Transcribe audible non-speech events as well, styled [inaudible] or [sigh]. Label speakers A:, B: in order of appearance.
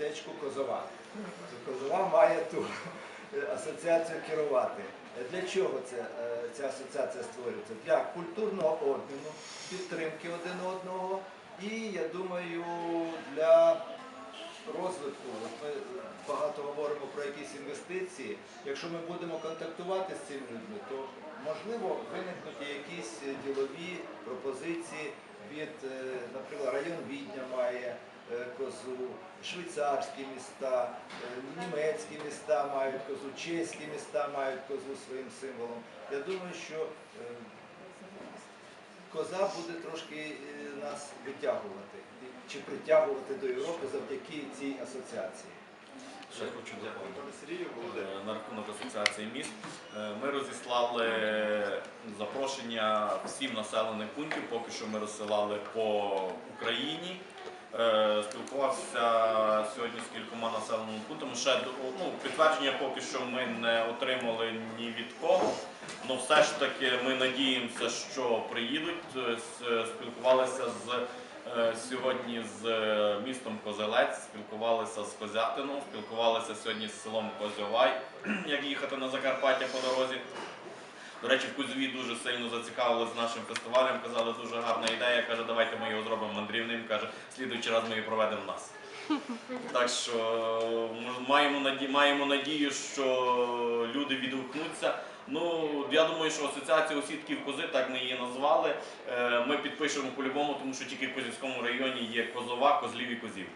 A: містечку Козова. Козова має ту е, асоціацію керувати. Е, Для чого це, е, ця асоціація створюється? Для культурного обміну, підтримки один одного і, я думаю, для розвитку. Ми багато говоримо про якісь інвестиції. Якщо ми будемо контактувати з цими людьми, то можливо виникнуть якісь ділові пропозиції козу, швейцарські міста, е, німецькі міста мають козу, чеські міста мають козу своїм символом. Я думаю, що е, коза буде трошки е, нас витягувати чи притягувати до Європи завдяки цій асоціації.
B: Ще хочу
C: Володимир.
B: на рахунок асоціації міст. Ми розіслали запрошення всім населених пунктів, поки що ми розсилали по Україні. Е, Спілкувався сьогодні з кількома населеними пунктами. Ще ну, підтвердження поки що ми не отримали ні від кого. але все ж таки ми надіємося, що приїдуть. Е, Спілкувалися з Е, Сьогодні з містом Козелець спілкувалися з Козятином, спілкувалися сьогодні з селом Козьовай, як їхати на Закарпаття по дорозі. До речі, в Кузьові дуже сильно зацікавилися нашим фестивалем, казали, дуже гарна ідея. Каже, давайте ми його зробимо мандрівним. Каже, слідуючий раз ми її проведемо в нас. [laughs] Так що маємо надію, маємо надію, що люди відгукнуться. Ну, я думаю, що асоціація осідків кози, так ми її назвали. е, Ми підпишемо по-любому, тому що тільки в Козівському районі є козова, козлів і козів.